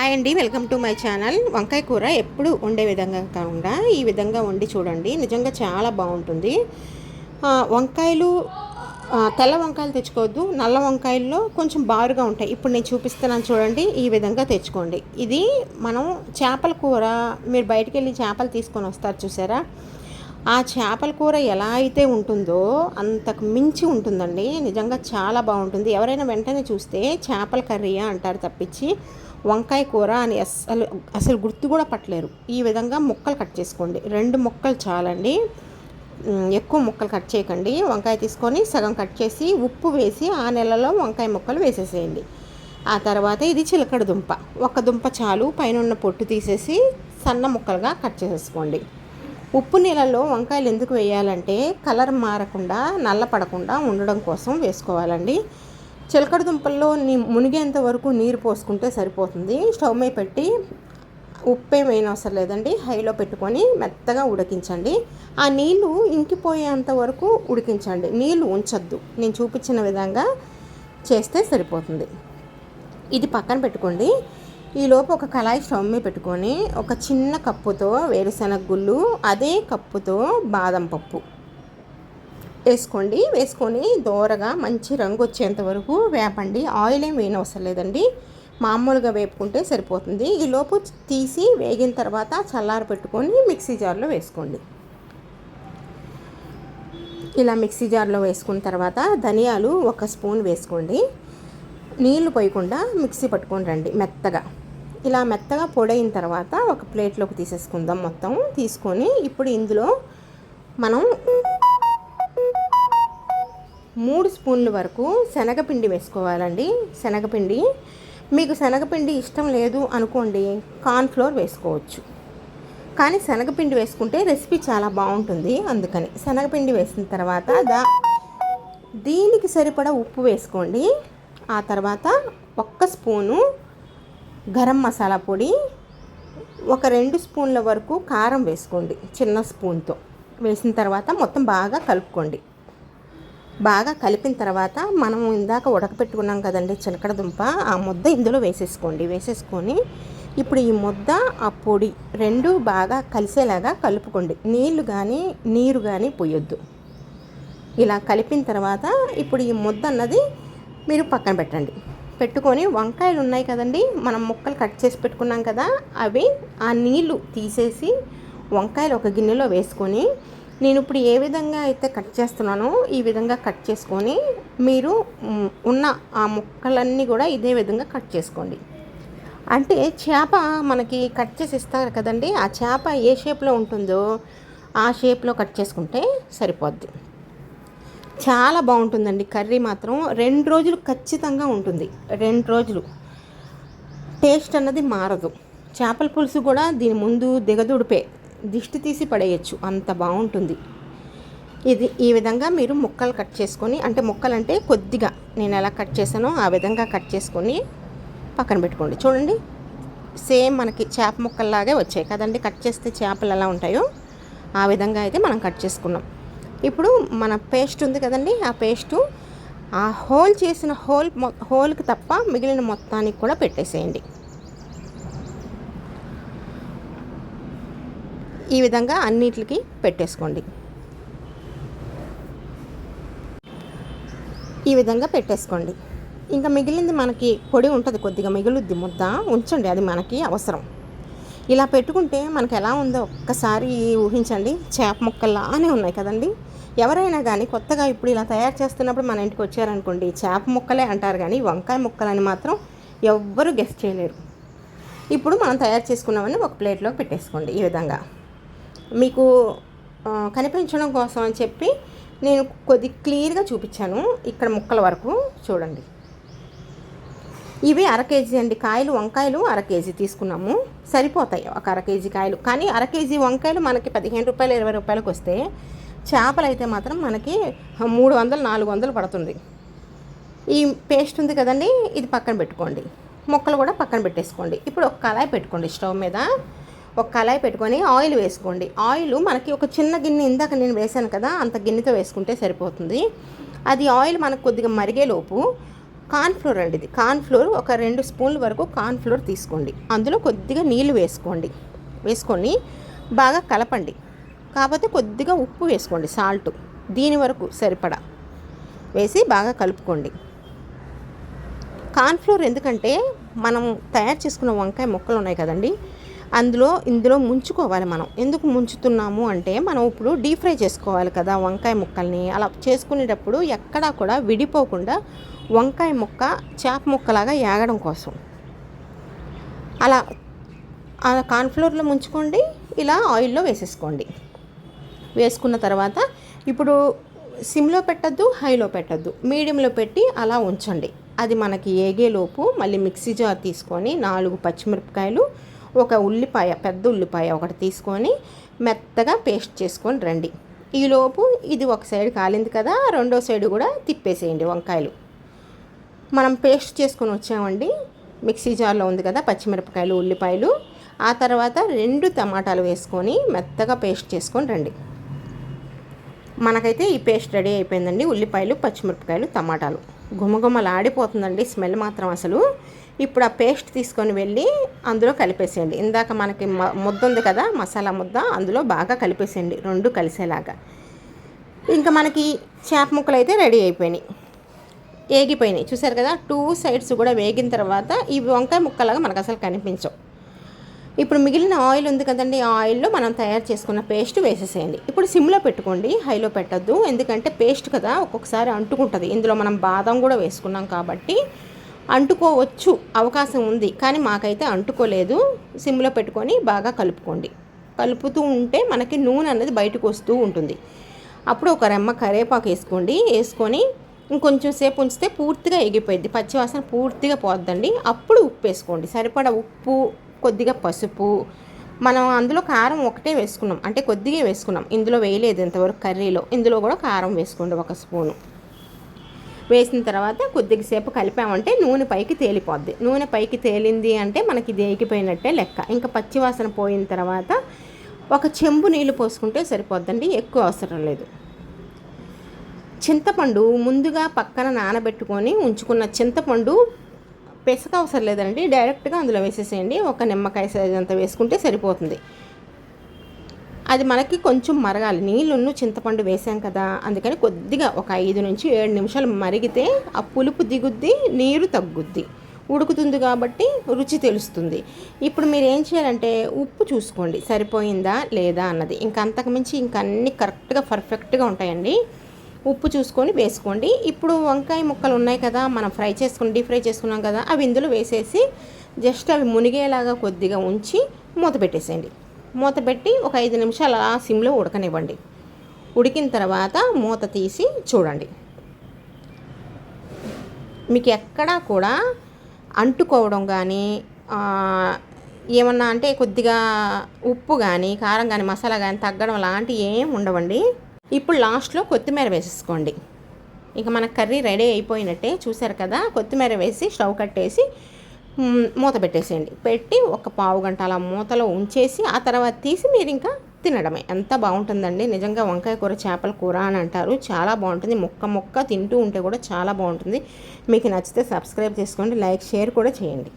Hi అండి welcome to my channel. వంకాయ కూర ఎప్పుడు వండే విధంగా కాకుండా ఈ విధంగా వండి చూడండి. నిజంగా చాలా బాగుంటుంది. వంకాయలు తెల్ల వంకాయలు తెచ్చుకోవద్దు. నల్ల వంకాయల్లో కొంచెం బారుగా ఉంటాయి. ఇప్పుడు నేను చూపిస్తున్నాను చూడండి ఈ విధంగా తెచ్చుకోండి. ఇది మనం చేపల కూర మీరు బయటికి వెళ్ళి చేపలు తీసుకొని వస్తారు చూసారా? ఆ చేపల కూర ఎలా అయితే ఉంటుందో అంతకు మించి ఉంటుందండి. నిజంగా చాలా బాగుంటుంది. ఎవరైనా వెంటనే చూస్తే చేపల కర్రీయా అంటారు తప్పించి. వంకాయ కూర అని అసలు అసలు గుర్తు కూడా పట్టలేరు. ఈ విధంగా ముక్కలు కట్ చేసుకోండి. రెండు ముక్కలు చాలండి. ఎక్కువ ముక్కలు కట్ చేయకండి. వంకాయ తీసుకొని సగం కట్ చేసి ఉప్పు వేసి ఆ నెలలో వంకాయ ముక్కలు వేసేసేయండి. ఆ తర్వాత ఇది చిలకడ దుంప. ఒక దుంప చాలు పైన ఉన్న పొట్టు తీసేసి సన్న ముక్కలుగా కట్ చేసేసుకోండి. ఉప్పు నీళ్ళలో వంకాయలు ఎందుకు వేయాలంటే కలర్ మారకుండా నల్ల పడకుండా ఉండడం కోసం వేసుకోవాలండి. చిలకడ దుంపల్లో నీ మునిగేంత వరకు నీరు పోసుకుంటే సరిపోతుంది. స్టవ్ మీద పెట్టి ఉప్పు ఏం వేయనవసరం లేదండి. హైలో పెట్టుకొని మెత్తగా ఉడికించండి. ఆ నీళ్ళు ఇంకిపోయేంత వరకు ఉడికించండి. నీళ్ళు ఉంచొద్దు. నేను చూపించిన విధంగా చేస్తే సరిపోతుంది. ఇది పక్కన పెట్టుకోండి. ఈలోపు ఒక కళాయి స్టవ్ మీద పెట్టుకొని ఒక చిన్న కప్పుతో వేరుశనగ గుళ్ళు అదే కప్పుతో బాదం పప్పు. వేసుకోండి. వేసుకొని దోరగా మంచి రంగు వచ్చేంత వరకు వేపండి. ఆయిల్ ఏం వేయనవసరం లేదండి. మామూలుగా వేపుకుంటే సరిపోతుంది. ఈ లోపు తీసి వేగిన తర్వాత చల్లారి పెట్టుకొని మిక్సీ జార్లో వేసుకోండి. ఇలా మిక్సీ జార్లో వేసుకున్న తర్వాత ధనియాలు ఒక స్పూన్ వేసుకోండి. నీళ్ళు పోయకుండా మిక్సీ పట్టుకొని రండి మెత్తగా. ఇలా మెత్తగా పొడైన తర్వాత ఒక ప్లేట్లోకి తీసేసుకుందాం మొత్తం. తీసుకొని ఇప్పుడు ఇందులో మనం మూడు స్పూన్ల వరకు శనగపిండి వేసుకోవాలండి. శనగపిండి. మీకు శనగపిండి ఇష్టం లేదు అనుకోండి కార్న్ఫ్లోర్ వేసుకోవచ్చు. కానీ శనగపిండి వేసుకుంటే రెసిపీ చాలా బాగుంటుంది. అందుకని శనగపిండి వేసిన తర్వాత దా దీనికి సరిపడా ఉప్పు వేసుకోండి. ఆ తర్వాత ఒక్క స్పూను గరం మసాలా పొడి ఒక రెండు స్పూన్ల వరకు కారం వేసుకోండి చిన్న స్పూన్తో. వేసిన తర్వాత మొత్తం బాగా కలుపుకోండి. బాగా కలిపిన తర్వాత మనం ఇందాక ఉడకపెట్టుకున్నాం కదండి చిలకడ దుంప ఆ ముద్ద ఇందులో వేసేసుకోండి. వేసేసుకొని ఇప్పుడు ఈ ముద్ద ఆ పొడి రెండు బాగా కలిసేలాగా కలుపుకోండి. నీళ్ళు కానీ నీరు కానీ పోయొద్దు. ఇలా కలిపిన తర్వాత ఇప్పుడు ఈ ముద్ద అన్నది మీరు పక్కన పెట్టండి. పెట్టుకొని వంకాయలు ఉన్నాయి కదండి మనం ముక్కలు కట్ చేసి పెట్టుకున్నాం కదా అవి ఆ నీళ్ళు తీసేసి వంకాయలు ఒక గిన్నెలో వేసుకొని నేను ఇప్పుడు ఏ విధంగా అయితే కట్ చేస్తున్నానో ఈ విధంగా కట్ చేసుకొని మీరు ఉన్న ఆ ముక్కలన్నీ కూడా ఇదే విధంగా కట్ చేసుకోండి. అంటే చేప మనకి కట్ చేసి ఇస్తారు కదండి ఆ చేప ఏ షేప్లో ఉంటుందో ఆ షేప్లో కట్ చేసుకుంటే సరిపోద్ది. చాలా బాగుంటుందండి కర్రీ మాత్రం రెండు రోజులు ఖచ్చితంగా ఉంటుంది రెండు రోజులు. టేస్ట్ అన్నది మారదు. చేపల పులుసు కూడా దీని ముందు దిగదుడిపే. దిష్టి తీసి పడేయచ్చు. అంత బాగుంటుంది ఇది ఈ విధంగా మీరు ముక్కలు కట్ చేసుకొని అంటే ముక్కలు అంటే కొద్దిగా నేను ఎలా కట్ చేశానో ఆ విధంగా కట్ చేసుకొని పక్కన పెట్టుకోండి. చూడండి సేమ్ మనకి చేప ముక్కల్లాగే వచ్చాయి కదండి. కట్ చేస్తే చేపలు ఎలా ఉంటాయో ఆ విధంగా అయితే మనం కట్ చేసుకున్నాం. ఇప్పుడు మన పేస్ట్ ఉంది కదండి ఆ పేస్టు ఆ హోల్ చేసిన హోల్ హోల్కి తప్ప మిగిలిన మొత్తానికి కూడా పెట్టేసేయండి. ఈ విధంగా అన్నిటికి పెట్టేసుకోండి. ఈ విధంగా పెట్టేసుకోండి. ఇంకా మిగిలింది మనకి పొడి ఉంటుంది కొద్దిగా మిగులుద్ది ముద్ద ఉంచండి అది మనకి అవసరం. ఇలా పెట్టుకుంటే మనకి ఎలా ఉందో ఒక్కసారి ఊహించండి. చేప ముక్కల్లానే ఉన్నాయి కదండి. ఎవరైనా కానీ కొత్తగా ఇప్పుడు ఇలా తయారు చేస్తున్నప్పుడు మన ఇంటికి వచ్చారనుకోండి చేప ముక్కలే అంటారు కానీ వంకాయ ముక్కలని మాత్రం ఎవ్వరూ గెస్ట్ చేయలేరు. ఇప్పుడు మనం తయారు చేసుకున్నామని ఒక ప్లేట్లోకి పెట్టేసుకోండి ఈ విధంగా. మీకు కనిపించడం కోసం అని చెప్పి నేను కొద్ది క్లియర్గా చూపించాను. ఇక్కడ ముక్కల వరకు చూడండి. ఇవి అర కేజీ అండి. కాయలు వంకాయలు అర కేజీ తీసుకున్నాము. సరిపోతాయి ఒక అర కేజీ కాయలు. కానీ అర కేజీ వంకాయలు మనకి పదిహేను రూపాయలు ఇరవై రూపాయలకు వస్తే చేపలు అయితే మాత్రం మనకి మూడు వందలు నాలుగు వందలు పడుతుంది. ఈ పేస్ట్ ఉంది కదండి ఇది పక్కన పెట్టుకోండి. ముక్కలు కూడా పక్కన పెట్టేసుకోండి. ఇప్పుడు ఒక కళాయి పెట్టుకోండి స్టవ్ మీద. ఒక కళాయి పెట్టుకొని ఆయిల్ వేసుకోండి. ఆయిల్ మనకి ఒక చిన్న గిన్నె ఇందాక నేను వేశాను కదా అంత గిన్నెతో వేసుకుంటే సరిపోతుంది. అది ఆయిల్ మనకు కొద్దిగా మరిగేలోపు కార్న్ఫ్లోర్ అండి ఇది. కార్న్ఫ్లోర్ ఒక రెండు స్పూన్ల వరకు కార్న్ఫ్లోర్ తీసుకోండి. అందులో కొద్దిగా నీళ్ళు వేసుకోండి. వేసుకొని బాగా కలపండి. కాకపోతే కొద్దిగా ఉప్పు వేసుకోండి సాల్ట్. దీని వరకు సరిపడా. వేసి బాగా కలుపుకోండి. కార్న్ఫ్లోర్ ఎందుకంటే మనం తయారు చేసుకున్న వంకాయ ముక్కలు ఉన్నాయి కదండి అందులో ఇందులో ముంచుకోవాలి మనం. ఎందుకు ముంచుతున్నాము అంటే మనం ఇప్పుడు డీప్ ఫ్రై చేసుకోవాలి కదా వంకాయ ముక్కల్ని. అలా చేసుకునేటప్పుడు ఎక్కడా కూడా విడిపోకుండా వంకాయ ముక్క చేప ముక్కలాగా ఏగడం కోసం. అలా అలా కార్న్ఫ్లోర్లో ముంచుకోండి ఇలా ఆయిల్లో వేసేసుకోండి. వేసుకున్న తర్వాత ఇప్పుడు సిమ్లో పెట్టద్దు హైలో పెట్టద్దు. మీడియంలో పెట్టి అలా ఉంచండి. అది మనకి ఏగేలోపు మళ్ళీ మిక్సీ జార్ తీసుకొని నాలుగు పచ్చిమిరపకాయలు ఒక ఉల్లిపాయ పెద్ద ఉల్లిపాయ ఒకటి తీసుకొని మెత్తగా పేస్ట్ చేసుకొని రండి. ఈలోపు ఇది ఒక సైడ్ కాలింది కదా రెండో సైడ్ కూడా తిప్పేసేయండి వంకాయలు. మనం పేస్ట్ చేసుకొని వచ్చామండి. మిక్సీ జార్లో ఉంది కదా పచ్చిమిరపకాయలు ఉల్లిపాయలు. ఆ తర్వాత రెండు టమాటాలు వేసుకొని మెత్తగా పేస్ట్ చేసుకొని రండి. మనకైతే ఈ పేస్ట్ రెడీ అయిపోయిందండి. ఉల్లిపాయలు పచ్చిమిరపకాయలు టమాటాలు. గుమగుమలాడిపోతుందండి స్మెల్ మాత్రం అసలు. ఇప్పుడు ఆ పేస్ట్ తీసుకొని వెళ్ళి అందులో కలిపేసేయండి. ఇందాక మనకి ముద్ద ఉంది కదా మసాలా ముద్ద అందులో బాగా కలిపేసేయండి రెండు కలిసేలాగా. ఇంకా మనకి చేప ముక్కలు అయితే రెడీ అయిపోయినాయి. ఏగిపోయినాయి. చూసారు కదా టూ సైడ్స్ కూడా వేగిన తర్వాత ఈ వంకాయ ముక్కలాగా మనకు అసలు కనిపించవు. ఇప్పుడు మిగిలిన ఆయిల్ ఉంది కదండి ఆ ఆయిల్లో మనం తయారు చేసుకున్న పేస్ట్ వేసేసేయండి. ఇప్పుడు సిమ్లో పెట్టుకోండి హైలో పెట్టద్దు. ఎందుకంటే పేస్ట్ కదా ఒక్కొక్కసారి అంటుకుంటుంది. ఇందులో మనం బాదం కూడా వేసుకున్నాం కాబట్టి అంటుకోవచ్చు అవకాశం ఉంది. కానీ మాకైతే అంటుకోలేదు. సిమ్లో పెట్టుకొని బాగా కలుపుకోండి. కలుపుతూ ఉంటే మనకి నూనె అనేది బయటకు వస్తూ ఉంటుంది. అప్పుడు ఒక రెమ్మ కరేపాకు వేసుకోండి. వేసుకొని ఇంకొంచెం సేపు ఉంచితే పూర్తిగా ఎగిపోయింది పచ్చివాసన పూర్తిగా పోద్దండి. అప్పుడు ఉప్పు వేసుకోండి. సరిపడా ఉప్పు కొద్దిగా పసుపు. మనం అందులో కారం ఒకటే వేసుకున్నాం. అంటే కొద్దిగా వేసుకున్నాం. ఇందులో వేయలేదు ఇంతవరకు కర్రీలో. ఇందులో కూడా కారం వేసుకోండి ఒక స్పూను. వేసిన తర్వాత కొద్దిగా సేపు కలిపామంటే నూనె పైకి తేలిపోద్ది. నూనె పైకి తేలింది అంటే మనకి దేకిపోయినట్టే లెక్క. ఇంకా పచ్చివాసన పోయిన తర్వాత ఒక చెంబు నీళ్ళు పోసుకుంటే సరిపోద్దండి ఎక్కువ అవసరం లేదు. చింతపండు ముందుగా పక్కన నానబెట్టుకొని ఉంచుకున్న చింతపండు పెసక అవసరం లేదండి డైరెక్ట్గా అందులో వేసేసేయండి. ఒక నిమ్మకాయ సైజ్ అంత వేసుకుంటే సరిపోతుంది. అది మనకి కొంచెం మరగాలి. నీళ్ళున్ను చింతపండు వేసాం కదా అందుకని కొద్దిగా ఒక ఐదు నుంచి ఏడు నిమిషాలు మరిగితే ఆ పులుపు దిగుద్ది నీరు తగ్గుద్ది. ఉడుకుతుంది కాబట్టి రుచి తెలుస్తుంది. ఇప్పుడు మీరు ఏం చేయాలంటే ఉప్పు చూసుకోండి. సరిపోయిందా లేదా అన్నది. ఇంకా అంతకుమించి ఇంకా అన్నీ కరెక్ట్గా పర్ఫెక్ట్గా ఉంటాయండి. ఉప్పు చూసుకొని వేసుకోండి. ఇప్పుడు వంకాయ ముక్కలు ఉన్నాయి కదా మనం ఫ్రై చేసుకుని డీప్ ఫ్రై చేసుకున్నాం కదా అవి ఇందులో వేసేసి జస్ట్ అవి మునిగేలాగా కొద్దిగా ఉంచి మూత పెట్టేసేయండి. మూత పెట్టి ఒక ఐదు నిమిషాలు అలా సిమ్లో ఉడకనివ్వండి. ఉడికిన తర్వాత మూత తీసి చూడండి. మీకు ఎక్కడా కూడా అంటుకోవడం కానీ ఏమన్నా అంటే కొద్దిగా ఉప్పు కానీ కారం కానీ మసాలా కానీ తగ్గడం లాంటివి ఏం ఉండవండి. ఇప్పుడు లాస్ట్లో కొత్తిమీర వేసేసుకోండి. ఇక మన కర్రీ రెడీ అయిపోయినట్టే చూసారు కదా? కొత్తిమీర వేసి స్టవ్ కట్టేసి మూత పెట్టేసేయండి. పెట్టి ఒక పావు గంట అలా మూతలో ఉంచేసి ఆ తర్వాత తీసి మీరు ఇంకా తినడమే. ఎంత బాగుంటుందండి. నిజంగా వంకాయ కూర చేపల కూర అని అంటారు. చాలా బాగుంటుంది. ముక్క ముక్క తింటూ ఉంటే కూడా చాలా బాగుంటుంది. మీకు నచ్చితే సబ్స్క్రైబ్ చేసుకోండి. లైక్ షేర్ కూడా చేయండి.